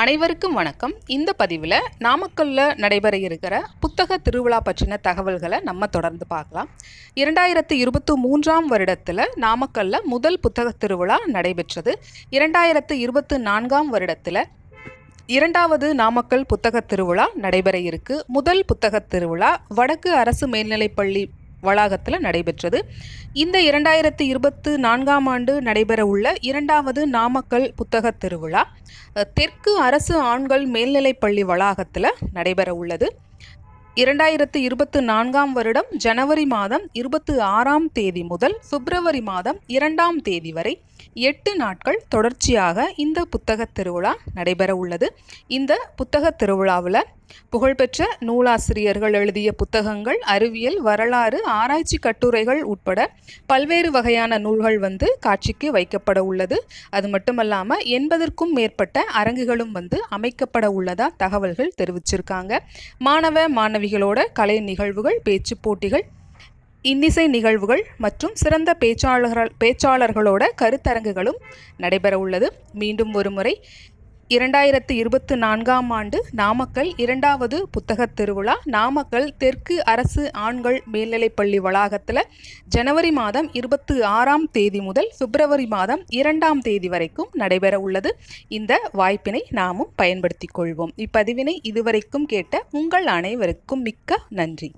அனைவருக்கும் வணக்கம். இந்த பதிவில் நாமக்கல்ல நடைபெற இருக்கிற புத்தக திருவிழா பற்றின தகவல்களை நம்ம தொடர்ந்து பார்க்கலாம். இரண்டாயிரத்து இருபத்தி மூன்றாம் வருடத்தில் நாமக்கல்ல முதல் புத்தக திருவிழா நடைபெற்றது. இரண்டாயிரத்து இருபத்து நான்காம் வருடத்தில் இரண்டாவது நாமக்கல் புத்தக திருவிழா நடைபெற இருக்கு. முதல் புத்தக திருவிழா வடக்கு அரசு மேல்நிலைப்பள்ளி வளாகத்தில் நடைபெற்றது. இந்த இரண்டாயிரத்தி இருபத்து நான்காம் ஆண்டு நடைபெற உள்ள இரண்டாவது நாமக்கல் புத்தக திருவிழா தெற்கு அரசு ஆண்கள் மேல்நிலைப்பள்ளி வளாகத்தில் நடைபெற உள்ளது இரண்டாயிரத்து இருபத்து நான்காம் வருடம் ஜனவரி மாதம் இருபத்து ஆறாம் தேதி முதல் பிப்ரவரி மாதம் இரண்டாம் தேதி வரை எட்டு நாட்கள் தொடர்ச்சியாக இந்த புத்தக திருவிழா நடைபெற உள்ளது இந்த புத்தக திருவிழாவில் புகழ்பெற்ற நூலாசிரியர்கள் எழுதிய புத்தகங்கள் அறிவியல் வரலாறு ஆராய்ச்சி கட்டுரைகள் உட்பட பல்வேறு வகையான நூல்கள் வந்து காட்சிக்கு வைக்கப்பட உள்ளது. அது மட்டுமல்லாமல் எண்பதற்கும் மேற்பட்ட அரங்குகளும் வந்து அமைக்கப்பட உள்ளதா தகவல்கள் தெரிவிச்சிருக்காங்க. மாணவ மாணவிகளோட கலை நிகழ்வுகள் பேச்சு போட்டிகள் இன்னிசை நிகழ்வுகள் மற்றும் சிறந்த பேச்சாளர்கள் பேச்சாளர்களோட கருத்தரங்குகளும் நடைபெற உள்ளது. மீண்டும் ஒருமுறை இரண்டாயிரத்து இருபத்து நான்காம் ஆண்டு நாமக்கல் இரண்டாவது புத்தகத் திருவிழா. நாமக்கல் தெற்கு அரசு ஆண்கள் மேல்நிலைப்பள்ளி வளாகத்தில் ஜனவரி மாதம் இருபத்து ஆறாம் தேதி முதல் பிப்ரவரி மாதம் இரண்டாம் தேதி வரைக்கும் நடைபெற உள்ளது. இந்த வாய்ப்பினை நாமும் பயன்படுத்திக் கொள்வோம். இப்பதிவினை இதுவரைக்கும் கேட்ட உங்கள் அனைவருக்கும் மிக்க நன்றி.